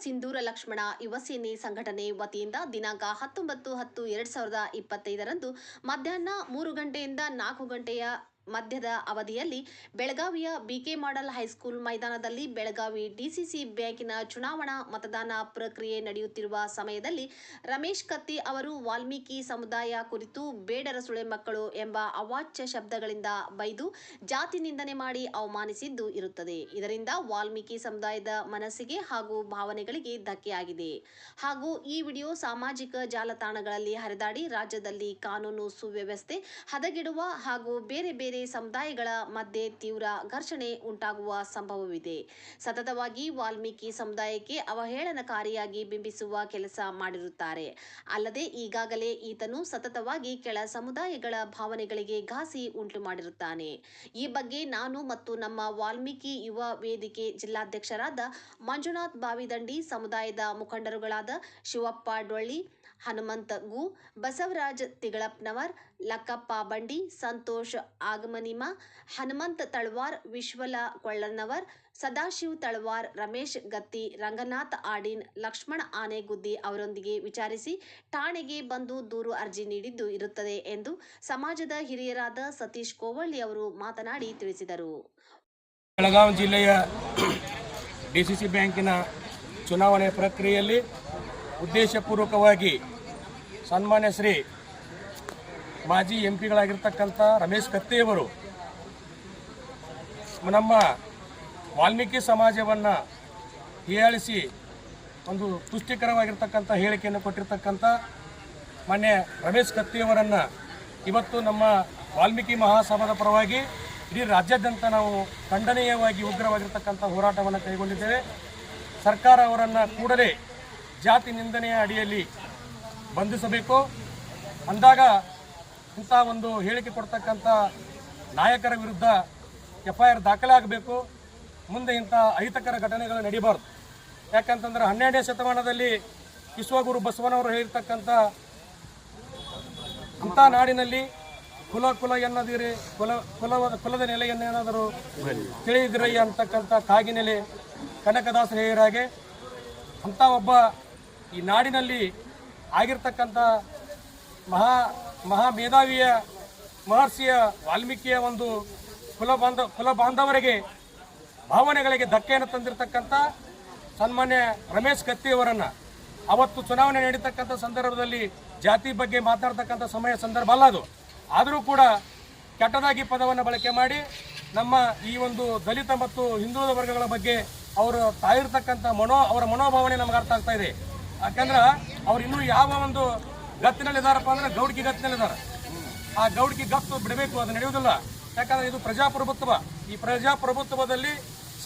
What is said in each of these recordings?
ಸಿಂಧೂರ ಲಕ್ಷ್ಮಣ ಯುವಸೇನೆ ಸಂಘಟನೆ ವತಿಯಿಂದ ದಿನಾಂಕ ಹತ್ತೊಂಬತ್ತು ಹತ್ತು ಎರಡ್ ಸಾವಿರದ ಇಪ್ಪತ್ತೈದರಂದು ಮಧ್ಯಾಹ್ನ ಮೂರು ಗಂಟೆಯಿಂದ ನಾಲ್ಕು ಗಂಟೆಯ ಮಧ್ಯದ ಅವಧಿಯಲ್ಲಿ ಬೆಳಗಾವಿಯ ಬಿಕೆ ಮಾಡೆಲ್ ಹೈಸ್ಕೂಲ್ ಮೈದಾನದಲ್ಲಿ ಬೆಳಗಾವಿ ಡಿಸಿಸಿ ಬ್ಯಾಂಕಿನ ಚುನಾವಣಾ ಮತದಾನ ಪ್ರಕ್ರಿಯೆ ನಡೆಯುತ್ತಿರುವ ಸಮಯದಲ್ಲಿ ರಮೇಶ್ ಕತ್ತಿ ಅವರು ವಾಲ್ಮೀಕಿ ಸಮುದಾಯ ಕುರಿತು ಬೇಡರ ಸುಳೆ ಮಕ್ಕಳು ಎಂಬ ಅವಾಚ್ಯ ಶಬ್ದಗಳಿಂದ ಬೈದು ಜಾತಿ ನಿಂದನೆ ಮಾಡಿ ಅವಮಾನಿಸಿದ್ದು ಇರುತ್ತದೆ. ಇದರಿಂದ ವಾಲ್ಮೀಕಿ ಸಮುದಾಯದ ಮನಸ್ಸಿಗೆ ಹಾಗೂ ಭಾವನೆಗಳಿಗೆ ಧಕ್ಕೆಯಾಗಿದೆ. ಹಾಗೂ ಈ ವಿಡಿಯೋ ಸಾಮಾಜಿಕ ಜಾಲತಾಣಗಳಲ್ಲಿ ಹರಿದಾಡಿ ರಾಜ್ಯದಲ್ಲಿ ಕಾನೂನು ಸುವ್ಯವಸ್ಥೆ ಹದಗೆಡುವ ಹಾಗೂ ಬೇರೆ ಬೇರೆ ಸಮುದಾಯಗಳ ಮಧ್ಯೆ ತೀವ್ರ ಘರ್ಷಣೆ ಉಂಟಾಗುವ ಸಂಭವವಿದೆ. ಸತತವಾಗಿ ವಾಲ್ಮೀಕಿ ಸಮುದಾಯಕ್ಕೆ ಅವಹೇಳನಕಾರಿಯಾಗಿ ಬಿಂಬಿಸುವ ಕೆಲಸ ಮಾಡಿರುತ್ತಾರೆ. ಅಲ್ಲದೆ ಈಗಾಗಲೇ ಈತನು ಸತತವಾಗಿ ಕೆಳ ಸಮುದಾಯಗಳ ಭಾವನೆಗಳಿಗೆ ಘಾಸಿ ಉಂಟು ಮಾಡಿರುತ್ತಾನೆ ಈ ಬಗ್ಗೆ ನಾನು ಮತ್ತು ನಮ್ಮ ವಾಲ್ಮೀಕಿ ಯುವ ವೇದಿಕೆ ಜಿಲ್ಲಾಧ್ಯಕ್ಷರಾದ ಮಂಜುನಾಥ್ ಬಾವಿದಂಡಿ, ಸಮುದಾಯದ ಮುಖಂಡರುಗಳಾದ ಶಿವಪ್ಪ ಡೊಳ್ಳಿ, ಹನುಮಂತ ಗು, ಬಸವರಾಜ್ ತಿಗಳಪ್ಪನವರ್, ಲಕ್ಕಪ್ಪ ಬಂಡಿ, ಸಂತೋಷ್ ಆಗಮನಿಮ ಹನುಮಂತ್ ತಳವಾರ್, ವಿಶ್ವಲ ಕೊಳ್ಳನವರ್ ಸದಾಶಿವ್ ತಳವಾರ್, ರಮೇಶ್ ಗತ್ತಿ, ರಂಗನಾಥ್ ಆಡಿನ್, ಲಕ್ಷ್ಮಣ ಆನೆಗುದ್ದಿ ಅವರೊಂದಿಗೆ ವಿಚಾರಿಸಿ ಠಾಣೆಗೆ ಬಂದು ದೂರು ಅರ್ಜಿ ನೀಡಿದ್ದು ಇರುತ್ತದೆ ಎಂದು ಸಮಾಜದ ಹಿರಿಯರಾದ ಸತೀಶ್ ಕೋವಳ್ಳಿ ಅವರು ಮಾತನಾಡಿ ತಿಳಿಸಿದರು. ಬೆಳಗಾವಿ ಜಿಲ್ಲೆಯ ಡಿಸಿಸಿ ಬ್ಯಾಂಕಿನ ಚುನಾವಣೆ ಪ್ರಕ್ರಿಯೆಯಲ್ಲಿ ಉದ್ದೇಶಪೂರ್ವಕವಾಗಿ ಸನ್ಮಾನ್ಯ ಶ್ರೀ ಮಾಜಿ ಎಂ ಪಿಗಳಾಗಿರ್ತಕ್ಕಂಥ ರಮೇಶ್ ಕತ್ತೆಯವರು ನಮ್ಮ ವಾಲ್ಮೀಕಿ ಸಮಾಜವನ್ನು ಹೀಯಾಳಿಸಿ ಒಂದು ತುಷ್ಟಿಕರವಾಗಿರ್ತಕ್ಕಂಥ ಹೇಳಿಕೆಯನ್ನು ಕೊಟ್ಟಿರ್ತಕ್ಕಂಥ ಮಾನ್ಯ ರಮೇಶ್ ಕತ್ತಿಯವರನ್ನು ಇವತ್ತು ನಮ್ಮ ವಾಲ್ಮೀಕಿ ಮಹಾಸಭಾದ ಪರವಾಗಿ ಇಡೀ ರಾಜ್ಯಾದ್ಯಂತ ನಾವು ಖಂಡನೀಯವಾಗಿ ಉಗ್ರವಾಗಿರ್ತಕ್ಕಂಥ ಹೋರಾಟವನ್ನು ಕೈಗೊಂಡಿದ್ದೇವೆ. ಸರ್ಕಾರ ಅವರನ್ನು ಕೂಡಲೇ ಜಾತಿ ನಿಂದನೆಯ ಅಡಿಯಲ್ಲಿ ಬಂಧಿಸಬೇಕು. ಅಂದಾಗ ಇಂಥ ಒಂದು ಹೇಳಿಕೆ ಕೊಡ್ತಕ್ಕಂಥ ನಾಯಕರ ವಿರುದ್ಧ ಎಫ್ ಐ ಆರ್ ದಾಖಲೆ ಆಗಬೇಕು. ಮುಂದೆ ಇಂಥ ಅಹಿತಕರ ಘಟನೆಗಳು ನಡೀಬಾರ್ದು. ಯಾಕಂತಂದ್ರೆ ಹನ್ನೆರಡನೇ ಶತಮಾನದಲ್ಲಿ ವಿಶ್ವಗುರು ಬಸವನವರು ಹೇಳಿರ್ತಕ್ಕಂಥ ಅಂಥ ನಾಡಿನಲ್ಲಿ ಕುಲ ಕುಲ ಎನ್ನದಿರಿ, ಕುಲ ಕುಲ ಕುಲದ ನೆಲೆಯನ್ನೇನಾದರೂ ತಿಳಿದಿರಯ್ಯ ಅಂತಕ್ಕಂಥ ಕಾಗಿನೆಲೆ ಕನಕದಾಸ ಹೇರಾಗೆ ಅಂಥ ಒಬ್ಬ ಈ ನಾಡಿನಲ್ಲಿ ಆಗಿರ್ತಕ್ಕಂಥ ಮಹಾ ಮಹಾ ಮೇಧಾವಿಯ ಮಹರ್ಷಿಯ ವಾಲ್ಮೀಕಿಯ ಒಂದು ಕುಲ ಬಾಂಧವ ಬಾಂಧವರಿಗೆ ಭಾವನೆಗಳಿಗೆ ಧಕ್ಕೆಯನ್ನು ತಂದಿರತಕ್ಕಂಥ ಸನ್ಮಾನ್ಯ ರಮೇಶ್ ಕತ್ತಿಯವರನ್ನು ಅವತ್ತು ಚುನಾವಣೆ ನಡೀತಕ್ಕಂಥ ಸಂದರ್ಭದಲ್ಲಿ ಜಾತಿ ಬಗ್ಗೆ ಮಾತಾಡ್ತಕ್ಕಂಥ ಸಮಯ ಸಂದರ್ಭ ಅಲ್ಲ ಅದು. ಆದರೂ ಕೂಡ ಕೆಟ್ಟದಾಗಿ ಪದವನ್ನು ಬಳಕೆ ಮಾಡಿ ನಮ್ಮ ಈ ಒಂದು ದಲಿತ ಮತ್ತು ಹಿಂದುಳಿದ ವರ್ಗಗಳ ಬಗ್ಗೆ ಅವರು ತಾಯಿರ್ತಕ್ಕಂಥ ಮನೋ, ಅವರ ಮನೋಭಾವನೆ ನಮ್ಗೆ ಅರ್ಥ ಆಗ್ತಾ ಇದೆ. ಯಾಕಂದ್ರೆ ಅವ್ರು ಇನ್ನೂ ಯಾವ ಒಂದು ಗತ್ತಿನಲ್ಲಿದ್ದಾರಪ್ಪ ಅಂದ್ರೆ ಗೌಡ್ಗಿ ಗತ್ತಿನಲ್ಲಿದ್ದಾರೆ ಆ ಗೌಡ್ಗಿ ಗತ್ತು ಬಿಡಬೇಕು, ಅದು ನಡೆಯುವುದಿಲ್ಲ. ಯಾಕಂದ್ರೆ ಇದು ಪ್ರಜಾಪ್ರಭುತ್ವ. ಈ ಪ್ರಜಾಪ್ರಭುತ್ವದಲ್ಲಿ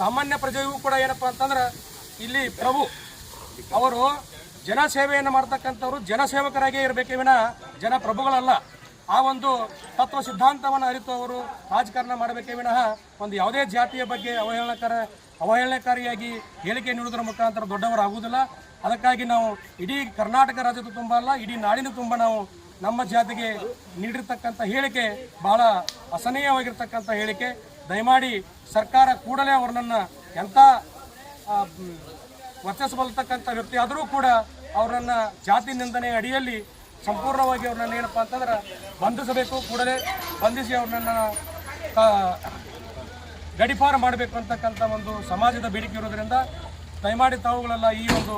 ಸಾಮಾನ್ಯ ಪ್ರಜೆಯೂ ಕೂಡ ಏನಪ್ಪ ಅಂತಂದ್ರೆ ಇಲ್ಲಿ ಪ್ರಭು, ಅವರು ಜನಸೇವೆಯನ್ನು ಮಾಡ್ತಕ್ಕಂಥವ್ರು ಜನಸೇವಕರಾಗೇ ಇರಬೇಕೇ, ವಿನ ಜನಪ್ರಭುಗಳಲ್ಲ ಆ ಒಂದು ತತ್ವ ಸಿದ್ಧಾಂತವನ್ನು ಅರಿತು ಅವರು ರಾಜಕಾರಣ ಮಾಡಬೇಕೇ ವಿನಃ ಒಂದು ಯಾವುದೇ ಜಾತಿಯ ಬಗ್ಗೆ ಅವಹೇಳನಕಾರ ಅವಹೇಳನಕಾರಿಯಾಗಿ ಹೇಳಿಕೆ ನೀಡುವುದರ ಮುಖಾಂತರ ದೊಡ್ಡವರಾಗುವುದಿಲ್ಲ. ಅದಕ್ಕಾಗಿ ನಾವು ಇಡೀ ಕರ್ನಾಟಕ ರಾಜ್ಯದ ತುಂಬ ಅಲ್ಲ, ಇಡೀ ನಾಡಿನ ತುಂಬ ನಾವು ನಮ್ಮ ಜಾತಿಗೆ ನೀಡಿರ್ತಕ್ಕಂಥ ಹೇಳಿಕೆ ಬಹಳ ಅಸಹನೀಯವಾಗಿರ್ತಕ್ಕಂಥ ಹೇಳಿಕೆ. ದಯಮಾಡಿ ಸರ್ಕಾರ ಕೂಡಲೇ ಅವ್ರನ್ನ ಎಂಥ ವರ್ಚಸ್ಸು ಬಲ್ತಕ್ಕಂಥ ವ್ಯಕ್ತಿ ಆದರೂ ಕೂಡ ಅವರನ್ನ ಜಾತಿ ನಿಂದನೆ ಅಡಿಯಲ್ಲಿ ಸಂಪೂರ್ಣವಾಗಿ ಅವ್ರನ್ನ ಏನಪ್ಪ ಅಂತಂದ್ರೆ ಬಂಧಿಸಬೇಕು, ಕೂಡಲೇ ಬಂಧಿಸಿ ಅವ್ರನ್ನ ಗಡಿಪಾರ ಮಾಡಬೇಕು ಅಂತಕ್ಕಂಥ ಒಂದು ಸಮಾಜದ ಬೇಡಿಕೆ ಇರೋದ್ರಿಂದ ದಯಮಾಡಿ ತಾವುಗಳೆಲ್ಲ ಈ ಒಂದು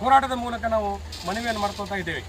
ಹೋರಾಟದ ಮೂಲಕ ನಾವು ಮನವಿಯನ್ನು ಮಾಡ್ಕೊತಾ ಇದ್ದೇವೆ.